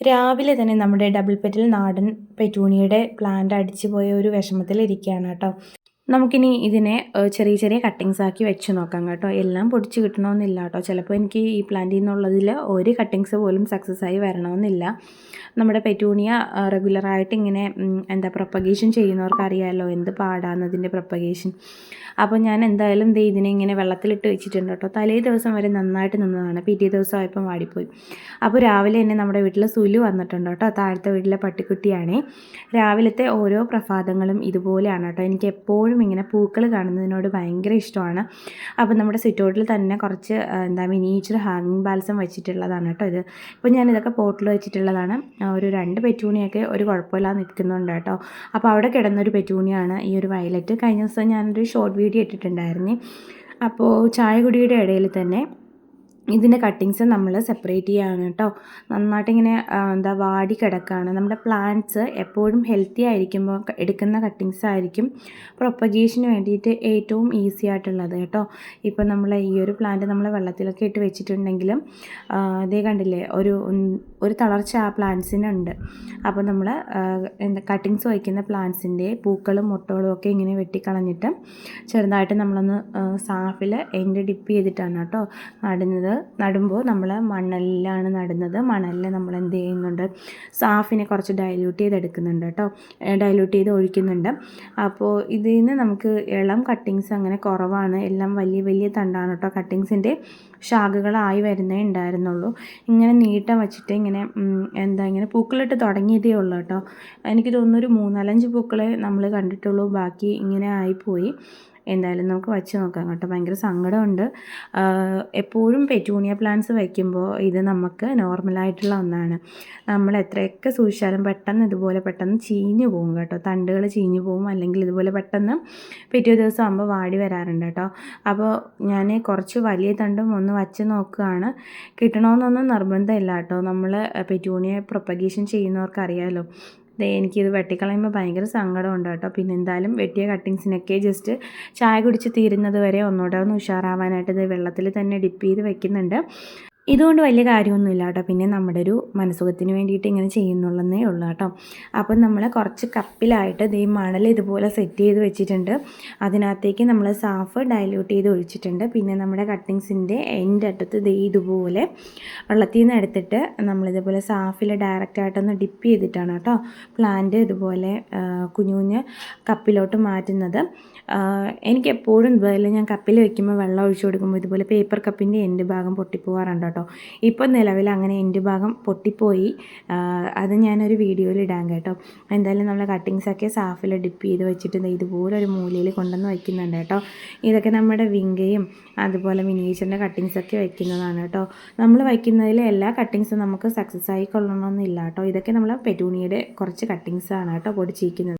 രാവിലെ തന്നെ നമ്മുടെ ഡബിൾ പെറ്റൽ നാടൻ പെറ്റൂണിയയുടെ പ്ലാന്റ് അടിച്ചു പോയ ഒരു വിഷമത്തിൽ ഇരിക്കുകയാണ് കേട്ടോ. നമുക്കിനി ഇതിനെ ചെറിയ ചെറിയ കട്ടിങ്സ് ആക്കി വെച്ച് നോക്കാം കേട്ടോ. എല്ലാം പൊടിച്ച് കിട്ടണമെന്നില്ല കേട്ടോ. ചിലപ്പോൾ എനിക്ക് ഈ പ്ലാന്റിൽ നിന്നുള്ളതിൽ ഒരു കട്ടിങ്സ് പോലും സക്സസ് ആയി വരണമെന്നില്ല. നമ്മുടെ പെറ്റൂണിയ റെഗുലറായിട്ട് ഇങ്ങനെ എന്താ പ്രൊപ്പഗേഷൻ ചെയ്യുന്നവർക്ക് അറിയാമല്ലോ എന്ത് പാടാന്നതിന്റെ പ്രൊപ്പഗേഷൻ അപ്പോൾ ഞാൻ എന്തായാലും ദേ ഇതിനെ ഇങ്ങനെ വെള്ളത്തിലിട്ട് വെച്ചിട്ടുണ്ട് കേട്ടോ. തലേ ദിവസം വരെ നന്നായിട്ട് നിന്നതാണ്. പിറ്റേ ദിവസം ആയപ്പം വാടിപ്പോയി. അപ്പോൾ രാവിലെ തന്നെ നമ്മുടെ വീട്ടിൽ സുലു വന്നിട്ടുണ്ട് കേട്ടോ. താഴത്തെ വീട്ടിലെ പട്ടിക്കുട്ടിയാണേ. രാവിലത്തെ ഓരോ പ്രഭാതങ്ങളും ഇതുപോലെയാണ് കേട്ടോ. എനിക്ക് എപ്പോഴും ഇങ്ങനെ പൂക്കൾ കാണുന്നതിനോട് ഭയങ്കര ഇഷ്ടമാണ്. അപ്പോൾ നമ്മുടെ സിറ്റൗട്ടിൽ തന്നെ കുറച്ച് എന്താ മിനിയേച്ചർ ഹാങ്ങിങ് ബാൽസം വെച്ചിട്ടുള്ളതാണ് കേട്ടോ ഇത്. ഇപ്പോൾ ഞാൻ ഇതൊക്കെ പോട്ടിൽ വെച്ചിട്ടുള്ളതാണ്. ഒരു രണ്ട് പെറ്റൂണിയൊക്കെ ഒരു കുഴപ്പമില്ലാതെ നിൽക്കുന്നുണ്ട് കേട്ടോ. അപ്പോൾ അവിടെ കിടന്നൊരു പെറ്റൂണിയാണ് ഈ ഒരു വയലറ്റ്. കഴിഞ്ഞ ദിവസം ഞാനൊരു ഷോർട്ട് വീഡിയോ ഇട്ടിട്ടുണ്ടായിരുന്നു. അപ്പോൾ ചായ കുടിയുടെ ഇടയിൽ തന്നെ ഇതിന്റെ കട്ടിങ്സ് നമ്മൾ സെപ്പറേറ്റ് ചെയ്യുകയാണ് കേട്ടോ. നന്നായിട്ട് ഇങ്ങനെ എന്താ വാടി കിടക്കുകയാണ് നമ്മുടെ പ്ലാന്റ്സ് എപ്പോഴും ഹെൽത്തി ആയിരിക്കുമ്പോൾ എടുക്കുന്ന കട്ടിങ്സ് ആയിരിക്കും പ്രൊപ്പഗേഷന് വേണ്ടിയിട്ട് ഏറ്റവും ഈസി ആയിട്ടുള്ളത് കേട്ടോ. ഇപ്പോൾ നമ്മൾ ഈ ഒരു പ്ലാന്റ് നമ്മൾ വെള്ളത്തിലൊക്കെ ഇട്ട് വെച്ചിട്ടുണ്ടെങ്കിലും അതേ കണ്ടില്ലേ ഒരു ഒരു തളർച്ച ആ പ്ലാന്റ്സിനുണ്ട് അപ്പോൾ നമ്മൾ എന്താ കട്ടിങ്സ് വയ്ക്കുന്ന പ്ലാന്റ്സിന്റെ പൂക്കളും മുട്ടകളും ഒക്കെ ഇങ്ങനെ വെട്ടിക്കളഞ്ഞിട്ട് ചെറുതായിട്ട് നമ്മളൊന്ന് സാഫിൽ എന്റെ ഡിപ്പ് ചെയ്തിട്ടാണ് കേട്ടോ നടുന്നത്. നടുമ്പോൾ നമ്മൾ മണലിലാണ് നടുന്നത്. മണലിൽ നമ്മൾ എന്ത് ചെയ്യുന്നുണ്ട്? സാഫിനെ കുറച്ച് ഡൈല്യൂട്ട് ചെയ്തെടുക്കുന്നുണ്ട് കേട്ടോ. ഡൈല്യൂട്ട് ചെയ്ത് ഒഴിക്കുന്നുണ്ട്. അപ്പോൾ ഇതിൽ നിന്ന് നമുക്ക് ഇളം കട്ടിങ്സ് അങ്ങനെ കുറവാണ്. എല്ലാം വലിയ വലിയ തണ്ടാണ് കേട്ടോ. കട്ടിങ്സിന്റെ ശാഖകളായി വരുന്നേ ഉണ്ടായിരുന്നുള്ളൂ. ഇങ്ങനെ നീട്ടം വെച്ചിട്ട് ഇങ്ങനെ എന്താ ഇങ്ങനെ പൂക്കളിട്ട് തുടങ്ങിയതേ ഉള്ളൂ കേട്ടോ. എനിക്ക് തോന്നുന്നു ഒരു മൂന്നാലഞ്ച് പൂക്കളെ നമ്മൾ കണ്ടിട്ടുള്ളൂ. ബാക്കി ഇങ്ങനെ ആയിപ്പോയി എന്തായാലും നമുക്ക് വച്ച് നോക്കാം കേട്ടോ. ഭയങ്കര സങ്കടമുണ്ട്. എപ്പോഴും പെറ്റൂണിയ പ്ലാന്റ്സ് വയ്ക്കുമ്പോൾ ഇത് നമുക്ക് നോർമലായിട്ടുള്ള ഒന്നാണ്. നമ്മൾ എത്രയൊക്കെ സൂക്ഷിച്ചാലും പെട്ടെന്ന് ഇതുപോലെ പെട്ടെന്ന് ചീഞ്ഞു പോകും കേട്ടോ. തണ്ടുകൾ ചീഞ്ഞു പോകും അല്ലെങ്കിൽ ഇതുപോലെ പെട്ടെന്ന് പിറ്റേ ദിവസം ആകുമ്പോൾ വാടി വരാറുണ്ട് കേട്ടോ. അപ്പോൾ ഞാൻ കുറച്ച് വലിയ തണ്ടും ഒന്ന് വച്ച് നോക്കുകയാണ്. കിട്ടണമെന്നൊന്നും നിർബന്ധമില്ല കേട്ടോ. നമ്മൾ പെറ്റൂണിയ പ്രൊപ്പഗേഷൻ ചെയ്യുന്നവർക്ക് അറിയാമല്ലോ എനിക്കിത് വെട്ടിക്കളയുമ്പോൾ ഭയങ്കര സങ്കടമുണ്ട് കേട്ടോ. പിന്നെ എന്തായാലും വെട്ടിയ കട്ടിങ്സിനൊക്കെ ജസ്റ്റ് ചായ കുടിച്ച് തീരുന്നത് വരെ ഒന്നുകൂടെ ഒന്ന് ഉഷാറാവാനായിട്ട് ഇത് വെള്ളത്തിൽ തന്നെ ഡിപ്പ് ചെയ്ത് വെക്കുന്നുണ്ട്. ഇതുകൊണ്ട് വലിയ കാര്യമൊന്നുമില്ല കേട്ടോ. പിന്നെ നമ്മുടെ ഒരു മനസുഖത്തിന് വേണ്ടിയിട്ട് ഇങ്ങനെ ചെയ്യുന്നുള്ളതേ ഉള്ളൂ കേട്ടോ. അപ്പം നമ്മൾ കുറച്ച് കപ്പിലായിട്ട് ഈ മണൽ ഇതുപോലെ സെറ്റ് ചെയ്ത് വെച്ചിട്ടുണ്ട്. അതിനകത്തേക്ക് നമ്മൾ സാഫ് ഡയലൂട്ട് ചെയ്ത് ഒഴിച്ചിട്ടുണ്ട്. പിന്നെ നമ്മുടെ കട്ടിങ്സിന്റെ എന്റെ അറ്റത്ത് ദേ ഇതുപോലെ വെള്ളത്തിൽ നിന്ന് എടുത്തിട്ട് നമ്മളിതുപോലെ സാഫിൽ ഡയറക്റ്റായിട്ടൊന്ന് ഡിപ്പ് ചെയ്തിട്ടാണ് കേട്ടോ പ്ലാന്റ് ഇതുപോലെ കുഞ്ഞു കുഞ്ഞ് കപ്പിലോട്ട് മാറ്റുന്നത്. എനിക്ക് എപ്പോഴും ഇതുപോലെ ഞാൻ കപ്പിൽ വെക്കുമ്പോൾ വെള്ളം ഒഴിച്ചു കൊടുക്കുമ്പോൾ ഇതുപോലെ പേപ്പർ കപ്പിന്റെ എന്റെ ഭാഗം പൊട്ടിപ്പോകാറുണ്ട് കേട്ടോ. ഇപ്പം നിലവിൽ അങ്ങനെ എന്റെ ഭാഗം പൊട്ടിപ്പോയി. അത് ഞാനൊരു വീഡിയോയിൽ ഇടാൻ കേട്ടോ. എന്തായാലും നമ്മൾ കട്ടിങ്സൊക്കെ സാഫിൽ ഡിപ്പ് ചെയ്ത് വെച്ചിട്ട് ഇതുപോലെ ഒരു മൂലയിൽ കൊണ്ടുവന്ന് വയ്ക്കുന്നുണ്ട് കേട്ടോ. ഇതൊക്കെ നമ്മുടെ വിങ്കയും അതുപോലെ മിനിയേച്ചറിന്റെ കട്ടിങ്സൊക്കെ വയ്ക്കുന്നതാണ് കേട്ടോ. നമ്മൾ വയ്ക്കുന്നതിൽ എല്ലാ കട്ടിങ്സും നമുക്ക് സക്സസ് ആയിക്കൊള്ളണമെന്നില്ല കേട്ടോ. ഇതൊക്കെ നമ്മൾ പെറ്റൂണിയുടെ കുറച്ച് കട്ടിങ്സാണ് കേട്ടോ പൊടിച്ചിരിക്കുന്നത്.